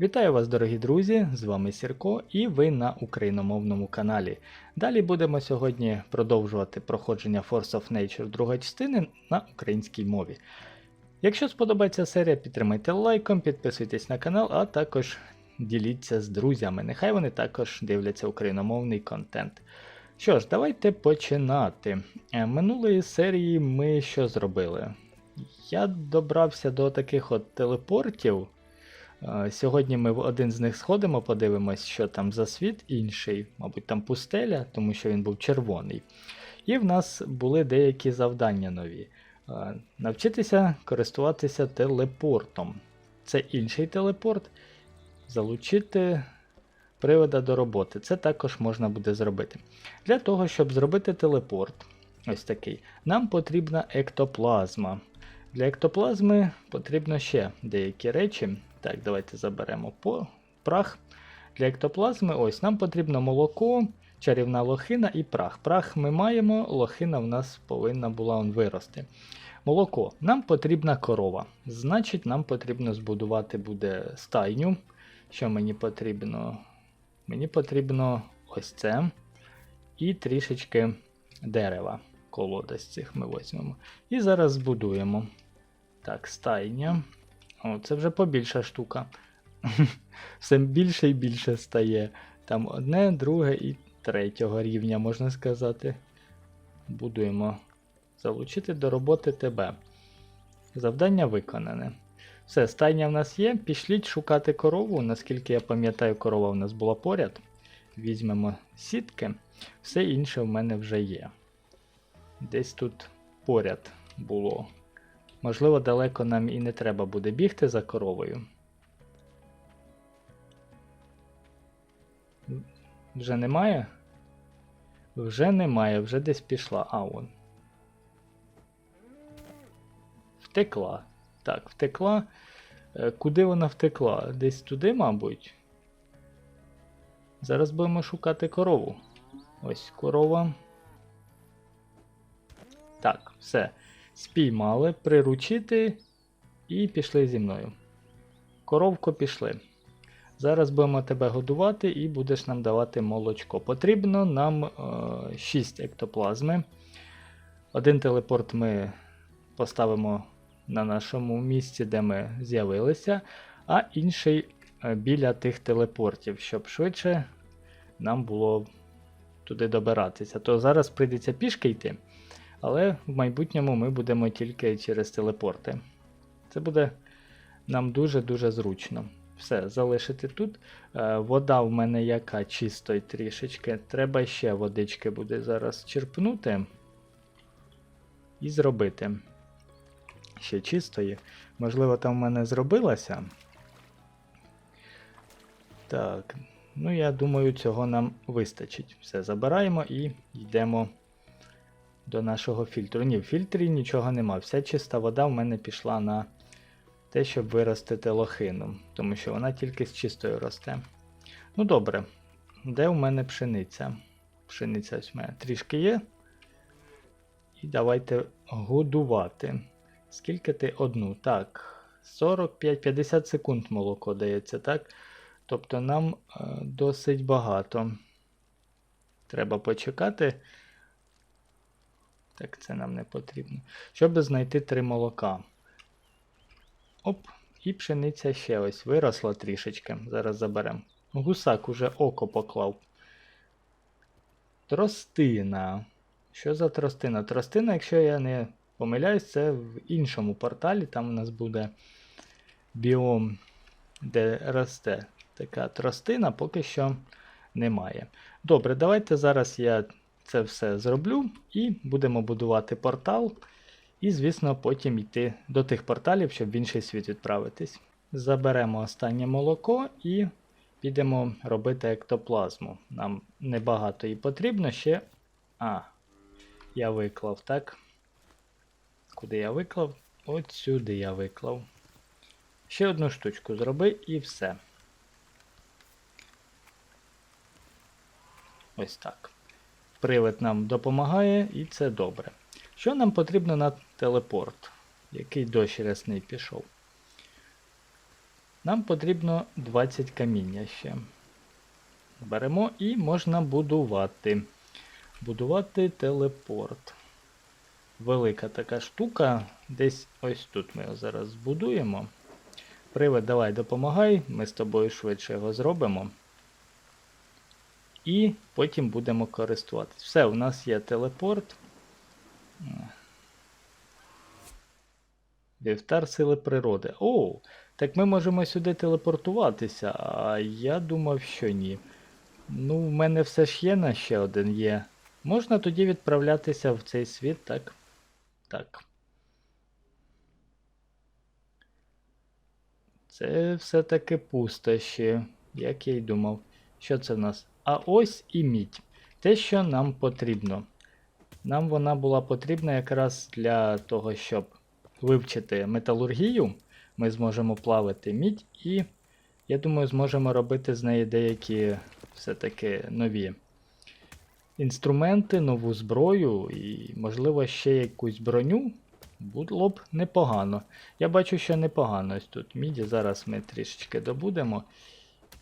Вітаю вас, дорогі друзі! З вами Сірко і ви на україномовному каналі. Далі будемо сьогодні продовжувати проходження Force of Nature другої частини на українській мові. Якщо сподобається серія, підтримайте лайком, підписуйтесь на канал, а також діліться з друзями. Нехай вони також дивляться україномовний контент. Що ж, давайте починати. Е, Минулої серії ми що зробили? Я добрався до таких от телепортів. Сьогодні ми в один з них сходимо, подивимось, що там за світ, інший, мабуть, там пустеля, тому що він був червоний. І в нас були деякі завдання нові. Навчитися користуватися телепортом. Це інший телепорт. Залучити привода до роботи. Це також можна буде зробити. Для того, щоб зробити телепорт, ось такий, нам потрібна ектоплазма. Для ектоплазми потрібно ще деякі речі. Так, давайте заберемо по прах. Для ектоплазми ось нам потрібно молоко, чарівна лохина і прах. Прах ми маємо, лохина в нас повинна була он вирости. Молоко. Нам потрібна корова. Значить, нам потрібно збудувати буде стайню. Що мені потрібно? Мені потрібно ось це. І трішечки дерева. Колода з цих ми візьмемо. І зараз збудуємо. Так, стайня. О, це вже побільша штука. Все більше і більше стає. Там одне, друге і третього рівня, можна сказати. Будуємо. Залучити до роботи тебе. Завдання виконане. Все, стайня в нас є. Пішліть шукати корову. Наскільки я пам'ятаю, корова в нас була поряд. Візьмемо сітки. Все інше в мене вже є. Десь тут поряд було. Можливо, далеко нам і не треба буде бігти за коровою. Вже немає? Вже немає, вже десь пішла. А, вон. Втекла. Так, втекла. Е, Куди вона втекла? Десь туди, мабуть. Зараз будемо шукати корову. Ось корова. Так, все. Спіймали, приручити і пішли зі мною. Коровко пішли. Зараз будемо тебе годувати і будеш нам давати молочко. Потрібно нам е, 6 ектоплазми. Один телепорт ми поставимо на нашому місці, де ми з'явилися, а інший е, біля тих телепортів, щоб швидше нам було туди добиратися. То зараз прийдеться пішки йти. Але в майбутньому ми будемо тільки через телепорти. Це буде нам дуже-дуже зручно. Все, залишити тут. Е, вода в мене яка чистої трішечки. Треба ще водички буде зараз черпнути і зробити. Ще чистої. Можливо, там в мене зробилася. Так, ну я думаю, цього нам вистачить. Все, забираємо і йдемо до нашого фільтру. Ні, в фільтрі нічого нема. Вся чиста вода в мене пішла на те, щоб виростити лохину, тому що вона тільки з чистою росте. Ну добре, де в мене пшениця? Пшениця ось в мене трішки є. І давайте годувати. Скільки ти одну? Так, 45-50 секунд молоко дається, так? Тобто нам е, досить багато. Треба почекати. Так, це нам не потрібно. Щоб знайти три молока. Оп, і пшениця ще ось виросла трішечки. Зараз заберемо. Гусак уже око поклав. Тростина. Що за тростина? Тростина, якщо я не помиляюсь, це в іншому порталі. Там у нас буде біом, де росте така тростина, поки що немає. Добре, давайте зараз я це все зроблю і будемо будувати портал. І, звісно, потім йти до тих порталів, щоб в інший світ відправитись. Заберемо останнє молоко і підемо робити ектоплазму. Нам небагато її потрібно ще. А, я виклав, так? Куди я виклав? От сюди я виклав. Ще одну штучку зроби і все. Ось так. Привид нам допомагає, і це добре. Що нам потрібно на телепорт, який дощ рясний пішов? Нам потрібно 20 каміння ще. Беремо і можна будувати. Будувати телепорт. Велика така штука. Десь ось тут ми його зараз збудуємо. Привид, давай допомагай, ми з тобою швидше його зробимо. І потім будемо користуватись. Все, у нас є телепорт. Вівтар сили природи. О, так ми можемо сюди телепортуватися, а я думав, що ні. Ну, в мене все ж є на ще один є. Можна тоді відправлятися в цей світ, так? Так. Це все-таки пустощі, як я й думав. Що це в нас? А ось і мідь. Те, що нам потрібно. Нам вона була потрібна якраз для того, щоб вивчити металургію. Ми зможемо плавити мідь і, я думаю, зможемо робити з неї деякі все-таки нові інструменти, нову зброю і, можливо, ще якусь броню. Було б непогано. Я бачу, що непогано ось тут міді. Зараз ми трішечки добудемо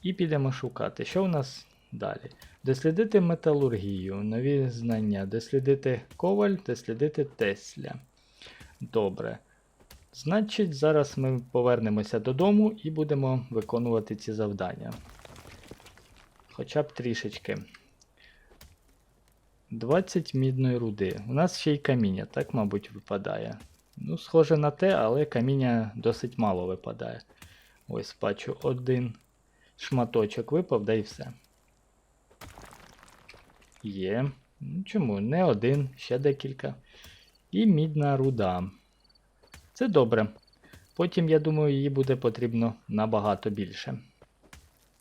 і підемо шукати. Що у нас далі? Дослідити металургію, нові знання, дослідити коваль, дослідити Тесля. Добре. Значить, зараз ми повернемося додому і будемо виконувати ці завдання. Хоча б трішечки. 20 мідної руди. У нас ще й каміння, так, мабуть, випадає. Ну, схоже на те, але каміння досить мало випадає. Ось бачу один шматочок випав, да і все. Є. Ну, Чому? Не один, ще декілька. І мідна руда. Це добре. Потім, я думаю, її буде потрібно набагато більше.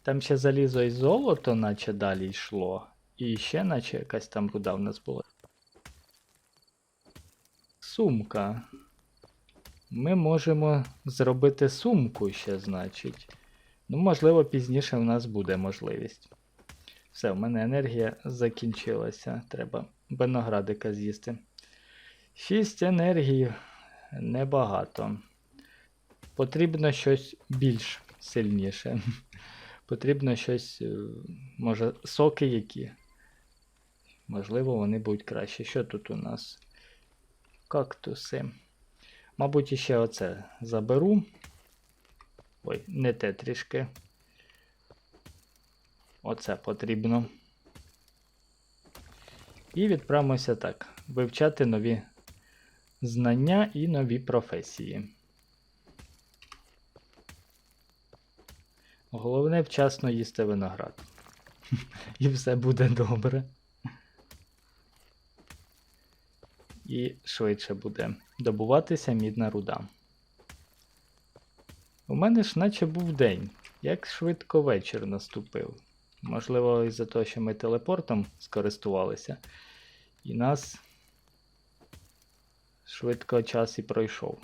Там ще залізо і золото, наче далі йшло. І ще, наче якась там руда в нас була. Сумка. Ми можемо зробити сумку ще, значить. Ну, можливо, пізніше в нас буде можливість. Все, в мене енергія закінчилася. Треба виноградика з'їсти. 6 енергії небагато. Потрібно щось більш сильніше. Потрібно щось, е, може, соки які. Можливо, вони будуть краще. Що тут у нас? Кактуси. Мабуть, іще оце заберу. Ой, не те трішки. Оце потрібно. І відправимося так. Вивчати нові знання і нові професії. Головне вчасно їсти виноград. І все буде добре. І швидше буде добуватися мідна руда. У мене ж наче був день. Як швидко вечір наступив. Можливо, із-за того, що ми телепортом скористувалися, і нас швидко час і пройшов.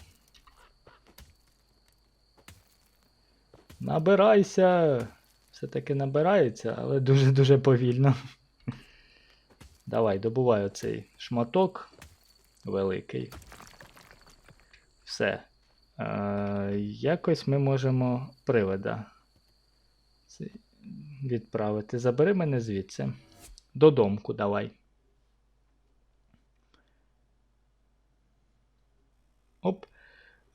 Набирайся! Все-таки набирається, але дуже-дуже повільно. Давай, добувай оцей шматок великий. Все. Е, Якось ми можемо привода це відправити. Забери мене звідси. Додомку давай. Оп.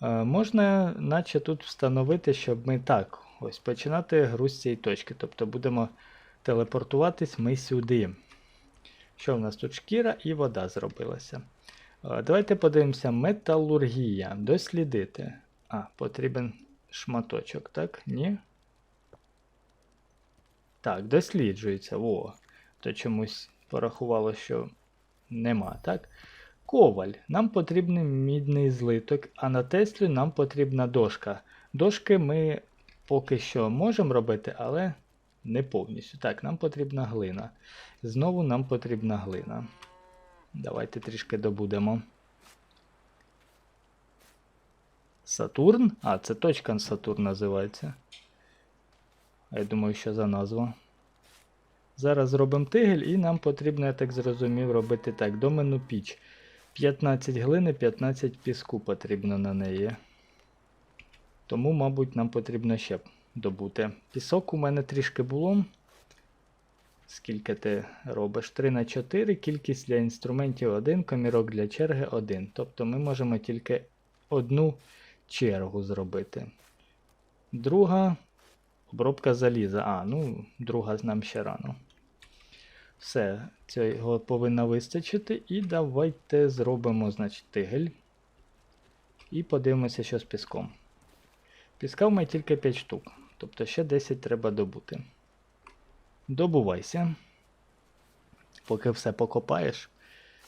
Е, можна, наче тут встановити, щоб ми так, ось починати гру з цієї точки. Тобто будемо телепортуватись ми сюди. Що в нас тут шкіра і вода зробилася. Е, Давайте подивимося, металургія. Дослідити. А, потрібен шматочок, так? Ні? Так, досліджується. Во. То чомусь порахувало, що нема, так? Коваль. Нам потрібен мідний злиток, а на Теслі нам потрібна дошка. Дошки ми поки що можемо робити, але не повністю. Так, нам потрібна глина. Знову нам потрібна глина. Давайте трішки добудемо. Сатурн? А, це точка Сатурн називається. Я думаю, що за назва. Зараз зробимо тигель і нам потрібно, я так зрозумів, робити так. Домену піч. 15 глини, 15 піску потрібно на неї. Тому, мабуть, нам потрібно ще добути. Пісок у мене трішки було. Скільки ти робиш? 3 на 4, кількість для інструментів 1, комірок для черги 1. Тобто ми можемо тільки одну чергу зробити. Друга обробка заліза. А, ну, друга нам ще рано. Все, цього повинно вистачити. І давайте зробимо, значить, тигель. І подивимося, що з піском. Піска в мене тільки 5 штук. Тобто ще 10 треба добути. Добувайся. Поки все покопаєш.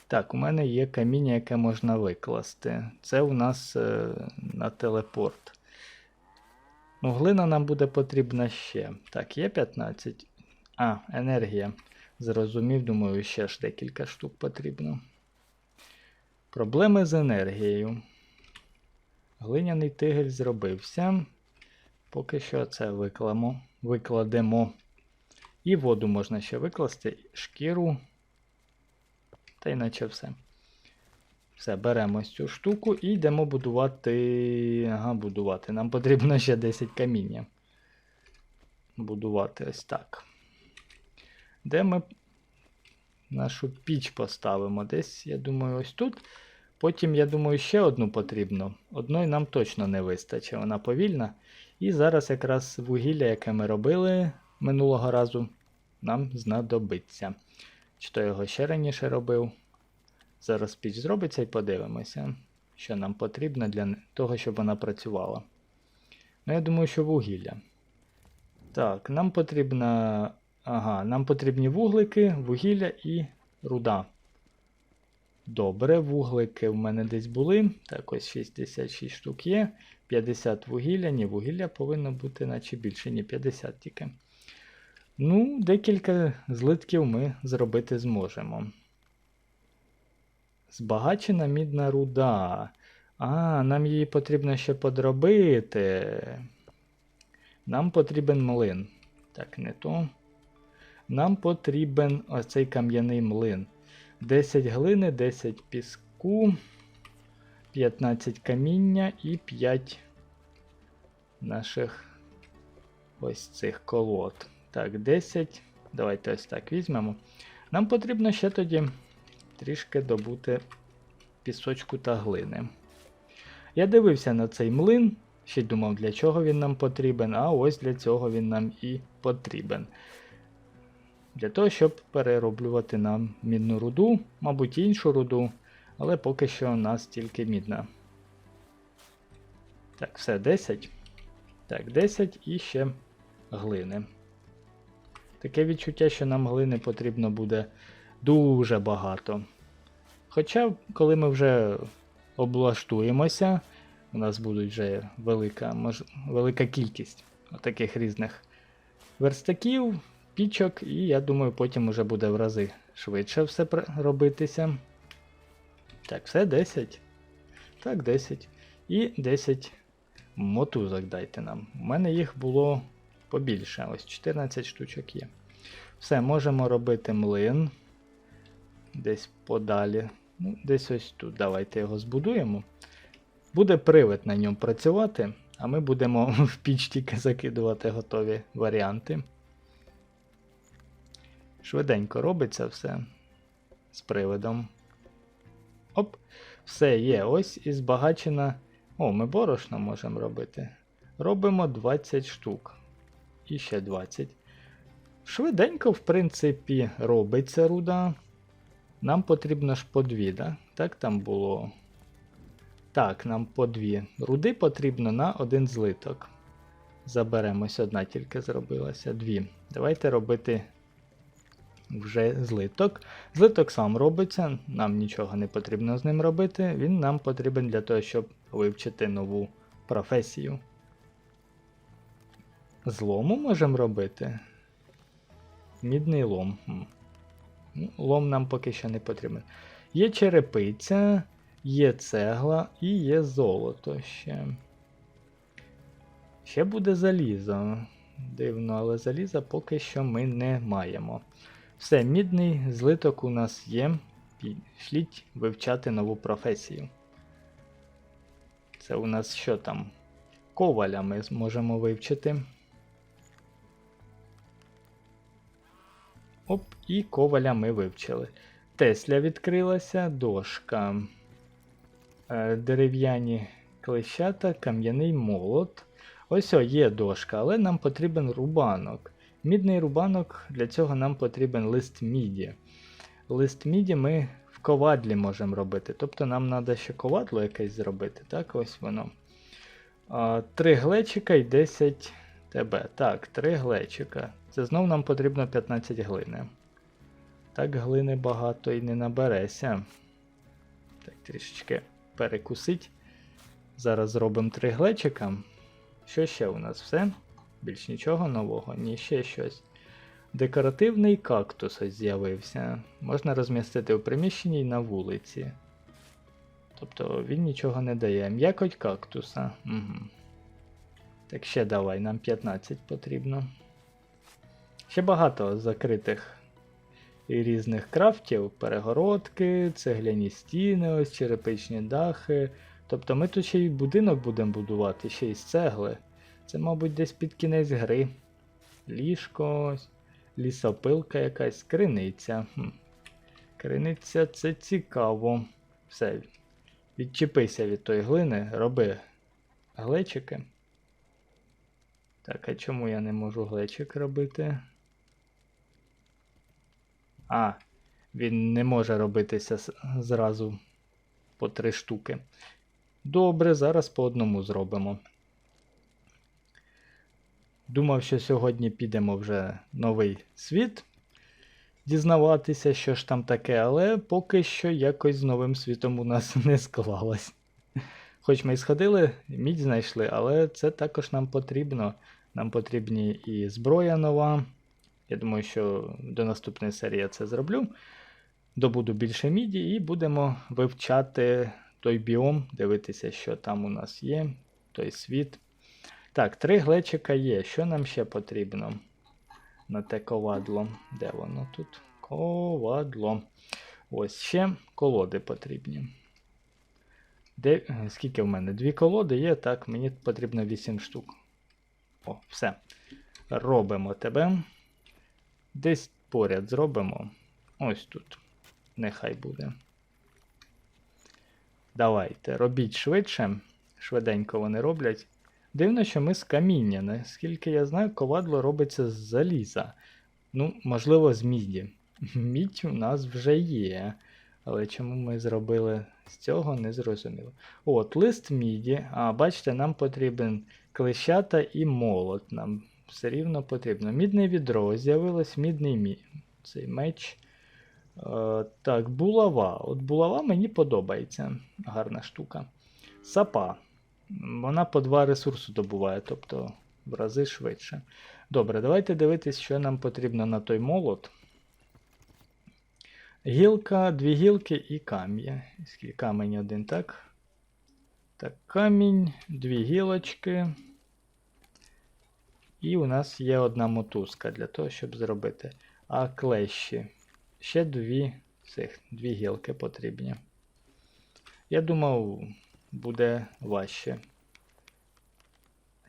Так, у мене є каміння, яке можна викласти. Це у нас е, на телепорт. Ну, глина нам буде потрібна ще. Так, є 15. А, енергія. Зрозумів, думаю, ще ж декілька штук потрібно. Проблеми з енергією. Глиняний тигель зробився. Поки що це викламо, викладемо. І воду можна ще викласти, шкіру. Та й наче все. Все, беремо цю штуку і йдемо будувати. Ага, будувати. Нам потрібно ще 10 каміння. Будувати ось так. Де ми нашу піч поставимо? Десь, я думаю, ось тут. Потім, я думаю, ще одну потрібно. Одної нам точно не вистачить, вона повільна. І зараз якраз вугілля, яке ми робили минулого разу, нам знадобиться. Чи то його ще раніше робив. Зараз піч зробиться і подивимося, що нам потрібно для того, щоб вона працювала. Ну, я думаю, що вугілля. Так, нам потрібна. Ага, нам потрібні вуглики, вугілля і руда. Добре, вуглики в мене десь були. Так, ось 66 штук є. 50 вугілля. Ні, вугілля повинно бути наче більше, ні 50 тільки. Ну, декілька злитків ми зробити зможемо. Збагачена мідна руда. А, нам її потрібно ще подробити. Нам потрібен млин. Так, не то. Нам потрібен оцей кам'яний млин. 10 глини, 10 піску, 15 каміння і 5 наших ось цих колод. Так, 10. Давайте ось так візьмемо. Нам потрібно ще тоді трішки добути пісочку та глини. Я дивився на цей млин, ще й думав, для чого він нам потрібен, а ось для цього він нам і потрібен. Для того, щоб перероблювати нам мідну руду, мабуть, іншу руду, але поки що у нас тільки мідна. Так, все, 10. Так, 10 і ще глини. Таке відчуття, що нам глини потрібно буде дуже багато. Хоча, коли ми вже облаштуємося, у нас буде вже велика, мож... велика кількість таких різних верстаків, пічок, і я думаю, потім уже буде в рази швидше все робитися. Так, все 10. Так, 10. І 10 мотузок дайте нам. У мене їх було побільше. Ось 14 штучок є. Все, можемо робити млин. Десь подалі. Ну, десь ось тут. Давайте його збудуємо. Буде привид на ньому працювати, а ми будемо в піч тільки закидувати готові варіанти. Швиденько робиться все з привидом. Оп, все є. Ось і збагачена. О, ми борошно можемо робити. Робимо 20 штук. І ще 20. Швиденько, в принципі, робиться руда. Нам потрібно ж по дві, да? так там було. Так, нам по дві. Руди потрібно на один злиток. Заберемось, одна тільки зробилася. Дві. Давайте робити вже злиток. Злиток сам робиться, нам нічого не потрібно з ним робити. Він нам потрібен для того, щоб вивчити нову професію. Злому можемо робити. Мідний лом. Ну, лом нам поки що не потрібен. Є черепиця, є цегла і є золото ще. Ще буде залізо. Дивно, але заліза поки що ми не маємо. Все, мідний злиток у нас є. Пішліть вивчати нову професію. Це у нас що там? коваля ми зможемо вивчити. Оп, і коваля ми вивчили. Тесля відкрилася, дошка, е, дерев'яні клещата, кам'яний молот. Ось о, є дошка, але нам потрібен рубанок. Мідний рубанок, для цього нам потрібен лист міді. Лист міді ми в ковадлі можемо робити. Тобто нам треба ще ковадло якесь зробити. Так, ось воно. 3 глечика і 10 ТБ. Так, 3 глечика. Це знов нам потрібно 15 глини. Так, глини багато і не набереся. Так, трішечки перекусить. Зараз зробимо 3 глечика. Що ще у нас все? Більш нічого нового, ні, ще щось. Декоративний кактус ось з'явився. Можна розмістити у приміщенні й на вулиці. Тобто він нічого не дає. М'якоть кактуса. Угу. Так ще давай, нам 15 потрібно. Ще багато закритих і різних крафтів, перегородки, цегляні стіни, ось черепичні дахи. Тобто ми тут ще й будинок будемо будувати, ще й з цегли. Це, мабуть, десь під кінець гри. Ліжко, лісопилка якась, криниця. Хм. Криниця це цікаво. Все. Відчепися від тої глини, роби глечики. Так, а чому я не можу глечик робити? А, він не може робитися зразу по три штуки. Добре, зараз по одному зробимо. Думав, що сьогодні підемо вже новий світ дізнаватися, що ж там таке, але поки що якось з новим світом у нас не склалось. Хоч ми й сходили, мідь знайшли, але це також нам потрібно. Нам потрібні і зброя нова. Я думаю, що до наступної серії я це зроблю. Добуду більше міді і будемо вивчати той біом, дивитися, що там у нас є, той світ. Так, три глечика є. Що нам ще потрібно? На те ковадло. Де воно тут? Ковадло. Ось ще колоди потрібні. Де... Скільки в мене? Дві колоди є, так, мені потрібно 8 штук. О, все. Робимо тебе. Десь поряд зробимо. Ось тут. Нехай буде. Давайте, робіть швидше. Швиденько вони роблять. Дивно, що ми з каміння. Наскільки я знаю, ковадло робиться з заліза. Ну, можливо, з міді. Мідь у нас вже є. Але чому ми зробили з цього, не зрозуміло. От, лист міді. А, бачите, нам потрібен клещата і молот. Нам все рівно потрібно. Мідне відро, з'явилось мідний мі... цей меч. Е, так, булава. От булава мені подобається. Гарна штука. Сапа. Вона по два ресурси добуває, тобто в рази швидше. Добре, давайте дивитись, що нам потрібно на той молот. Гілка, дві гілки і. Скільки камінь один, так? Так, камінь, дві гілочки. І у нас є одна мотузка для того, щоб зробити. А клещі. Ще дві цих, дві гілки потрібні. Я думав, буде важче.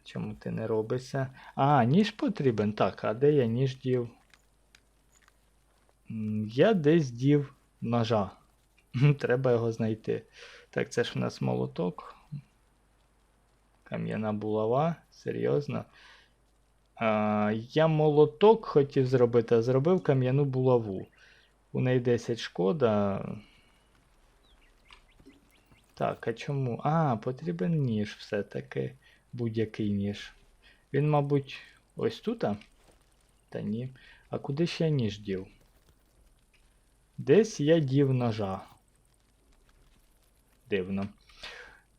Чому ти не робишся? А, ніж потрібен. Так, а де я ніж дів? Я десь дів ножа. Треба його знайти. Так, це ж у нас молоток. Кам'яна булава. Серйозно. Я молоток хотів зробити, а зробив кам'яну булаву. У неї 10 шкода. Так, а чому? А, потрібен ніж все-таки. Будь-який ніж. Він, мабуть, ось тут? Та ні. А куди ще ніж дів? Десь я дів ножа. Дивно.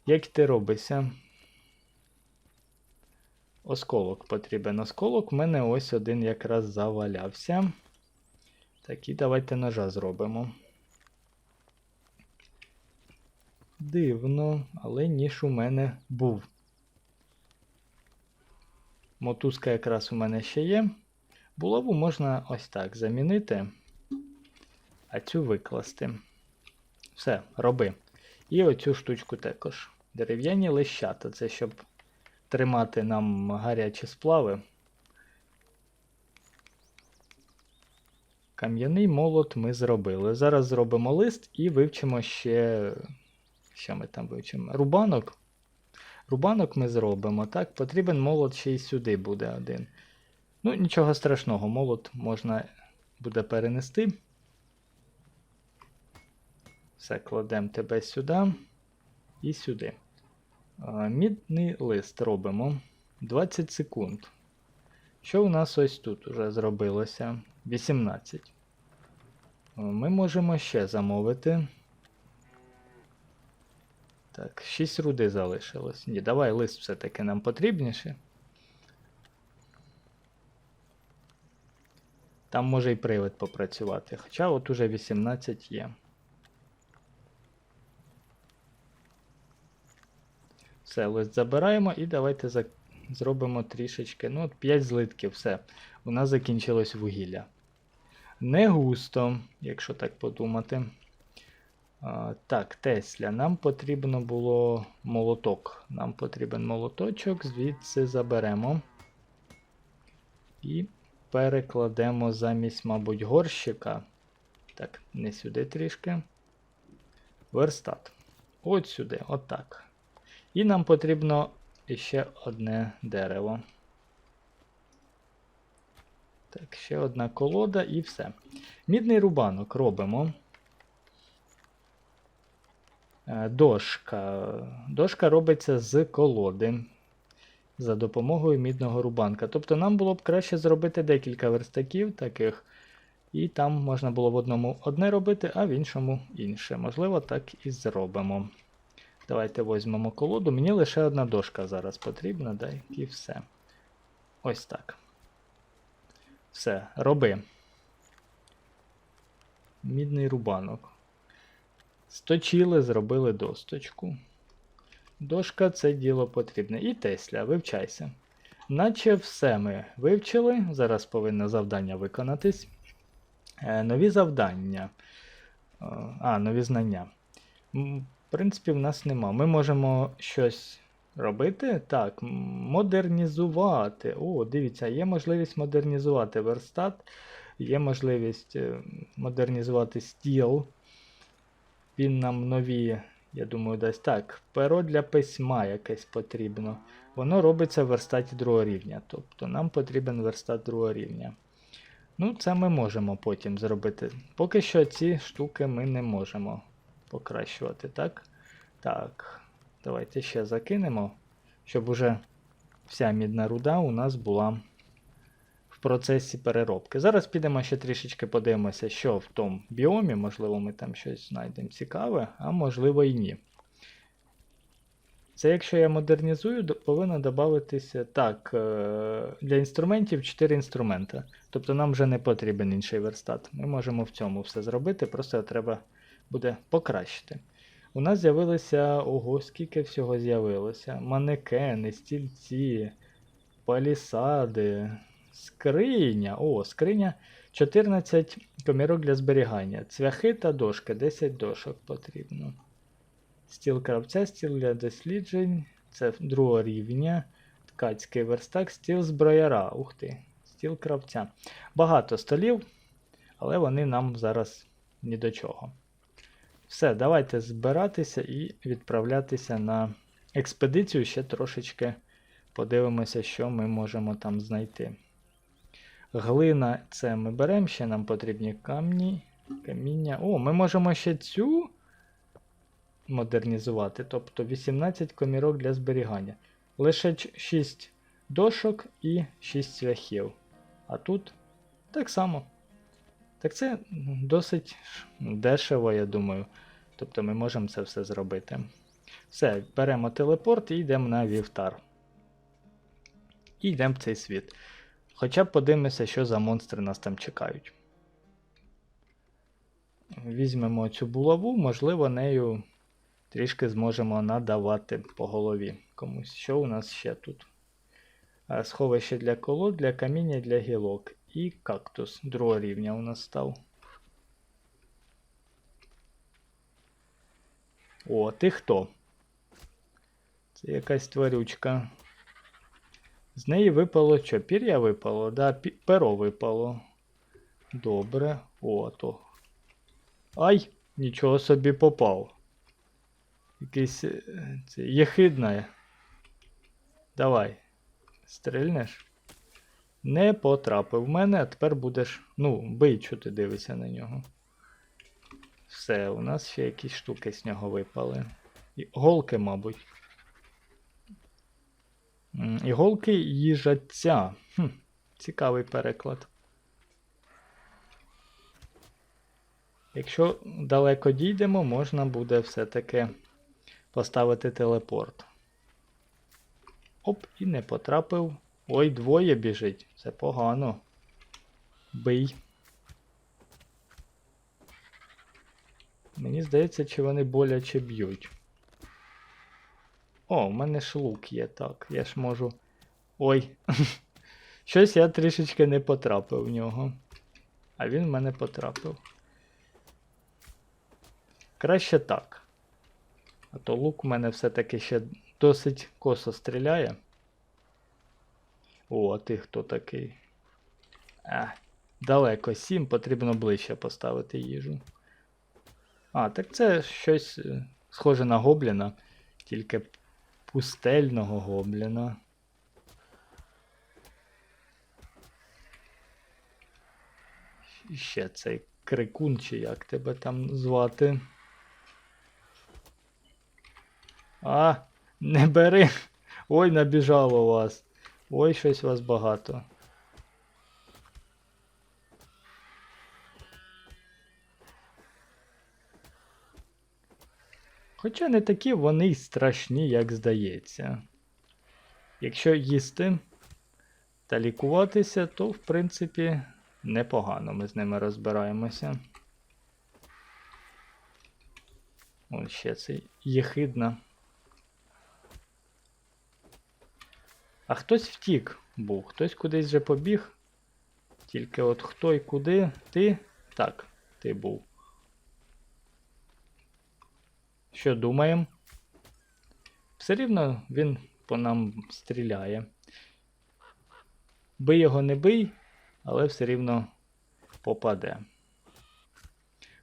Як ти робишся? Осколок потрібен. Осколок в мене ось один якраз завалявся. Так, і давайте ножа зробимо. Дивно, але ніж у мене був. Мотузка якраз у мене ще є. Булаву можна ось так замінити, а цю викласти. Все, роби. І оцю штучку також. Дерев'яні лещата. Це щоб тримати нам гарячі сплави. Кам'яний молот ми зробили. Зараз зробимо лист і вивчимо ще. Що ми там вивчимо? Рубанок. Рубанок ми зробимо. Так, потрібен молот ще й сюди буде один. Ну, нічого страшного, молот можна буде перенести. Все, кладемо тебе сюди і сюди. Мідний лист робимо 20 секунд. Що у нас ось тут уже зробилося? 18. Ми можемо ще замовити. Так, 6 руди залишилось. Ні, давай лист все-таки нам потрібніше. Там може і привид попрацювати. Хоча от уже 18 є. Все, лист забираємо і давайте за... зробимо трішечки. Ну, от 5 злитків, все. У нас закінчилось вугілля. Не густо, якщо так подумати. А, так, Тесля. Нам потрібно було молоток. Нам потрібен молоточок, звідси заберемо. І перекладемо замість, мабуть, горщика. Так, не сюди трішки. Верстат. От сюди, отак. І нам потрібно ще одне дерево. Так, ще одна колода і все. Мідний рубанок робимо. Е, Дошка. Дошка робиться з колоди за допомогою мідного рубанка. Тобто нам було б краще зробити декілька верстаків таких. І там можна було в одному одне робити, а в іншому інше. Можливо, так і зробимо. Давайте візьмемо колоду. Мені лише одна дошка зараз потрібна, да, і все. Ось так. Все, роби. Мідний рубанок. Сточили, зробили досточку. Дошка це діло потрібне. І Тесля, вивчайся. Наче все ми вивчили. Зараз повинно завдання виконатись. Е, нові завдання. Е, а, нові знання. Принципі, в нас нема. Ми можемо щось робити. Так, модернізувати. О, дивіться, є можливість модернізувати верстат, є можливість е, модернізувати стіл. Він нам нові, я думаю, дасть так. Перо для письма якесь потрібно. Воно робиться в верстаті другого рівня. Тобто нам потрібен верстат другого рівня. Ну, це ми можемо потім зробити. Поки що ці штуки ми не можемо покращувати, так? Так. Давайте ще закинемо, щоб уже вся мідна руда у нас була в процесі переробки. Зараз підемо ще трішечки подивимося, що в тому біомі. Можливо, ми там щось знайдемо цікаве, а можливо і ні. Це якщо я модернізую, повинно додатися так, е, для інструментів 4 інструмента. Тобто нам вже не потрібен інший верстат. Ми можемо в цьому все зробити, просто треба буде покращити. У нас з'явилося, ого, скільки всього з'явилося. Манекени, стільці, палісади, скриня. О, скриня 14 комірок для зберігання. Цвяхи та дошки, 10 дошок потрібно. Стіл кравця, стіл для досліджень. Це другого рівня. Ткацький верстак, стіл зброяра. Ух ти, стіл кравця. Багато столів, але вони нам зараз ні до чого. Все, давайте збиратися і відправлятися на експедицію. Ще трошечки подивимося, що ми можемо там знайти. Глина це ми беремо, ще нам потрібні камні, каміння. О, ми можемо ще цю модернізувати. Тобто 18 комірок для зберігання. Лише 6 дошок і 6 цвяхів. А тут так само. Так це досить дешево, я думаю. Тобто ми можемо це все зробити. Все, беремо телепорт і йдемо на вівтар. І йдемо в цей світ. Хоча б подивимося, що за монстри нас там чекають. Візьмемо цю булаву, можливо, нею трішки зможемо надавати по голові комусь. Що у нас ще тут? Сховище для колод, для каміння, для гілок. І кактус другого рівня у нас став. О, ти хто? Це якась тварючка. З неї випало що? Пір'я випало, да, перо випало. Добре. О, то. Ай! Нічого собі попав. Якийсь це, єхидна. Давай. Стрільнеш? Не потрапив в мене, а тепер будеш. Ну, бий, що ти дивишся на нього. Все, у нас ще якісь штуки з нього випали. І голки, мабуть. Іголки їжаця. Хм, цікавий переклад. Якщо далеко дійдемо, можна буде все-таки поставити телепорт. Оп, і не потрапив. Ой, двоє біжить. Це погано. Бий. Мені здається, чи вони боляче б'ють. О, в мене ж лук є, так. Я ж можу. Ой. Щось я трішечки не потрапив в нього. А він в мене потрапив. Краще так. А то лук у мене все-таки ще досить косо стріляє. О, а ти хто такий? А, далеко сім, потрібно ближче поставити їжу. А, так це щось е, схоже на гобліна, тільки пустельного гобліна. Ще цей крикун, чи як тебе там звати. А, не бери. Ой, набіжало вас. Ой, щось вас багато. Хоча не такі вони й страшні, як здається. Якщо їсти та лікуватися, то в принципі непогано ми з ними розбираємося. Ось ще цей єхидна. А хтось втік був, хтось кудись вже побіг. Тільки от хто і куди, ти? Так, ти був. Що думаємо? Все рівно він по нам стріляє. Бий його не бий, але все рівно попаде.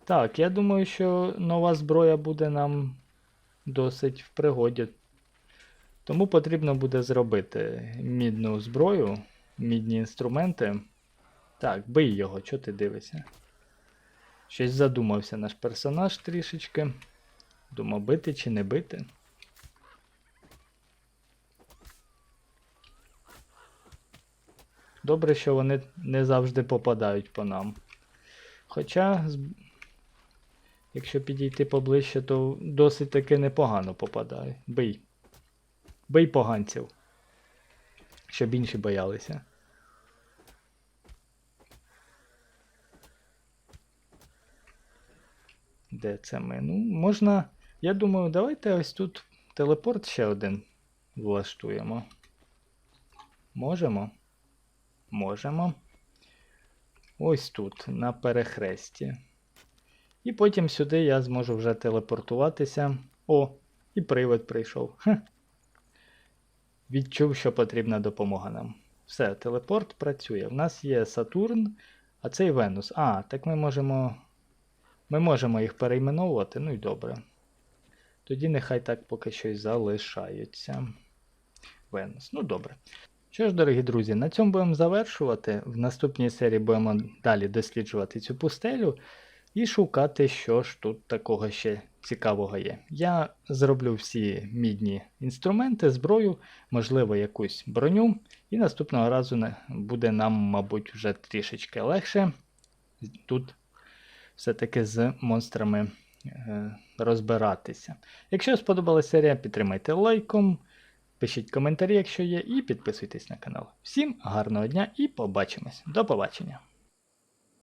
Так, я думаю, що нова зброя буде нам досить в пригоді. Тому потрібно буде зробити мідну зброю, мідні інструменти. Так, бий його, чого ти дивишся? Щось задумався наш персонаж трішечки. Думав, бити чи не бити. Добре, що вони не завжди попадають по нам. Хоча, якщо підійти поближче, то досить таки непогано попадає. Бий. Бий поганців. Щоб інші боялися. Де це ми? Ну, можна. Я думаю, давайте ось тут телепорт ще один влаштуємо. Можемо? Можемо. Ось тут, на перехресті. І потім сюди я зможу вже телепортуватися. О, і привид прийшов. Хе. Відчув, що потрібна допомога нам. Все, телепорт працює. У нас є Сатурн, а цей Венус. А, так ми можемо. Ми можемо їх перейменовувати, ну і добре. Тоді нехай так поки що й залишаються. Венус. Ну добре. Що ж, дорогі друзі, на цьому будемо завершувати. В наступній серії будемо далі досліджувати цю пустелю і шукати, що ж тут такого ще цікавого є. Я зроблю всі мідні інструменти, зброю, можливо, якусь броню, і наступного разу буде нам, мабуть, вже трішечки легше тут все-таки з монстрами е, розбиратися. Якщо сподобалася серія, підтримайте лайком, пишіть коментарі, якщо є, і підписуйтесь на канал. Всім гарного дня і побачимось. До побачення!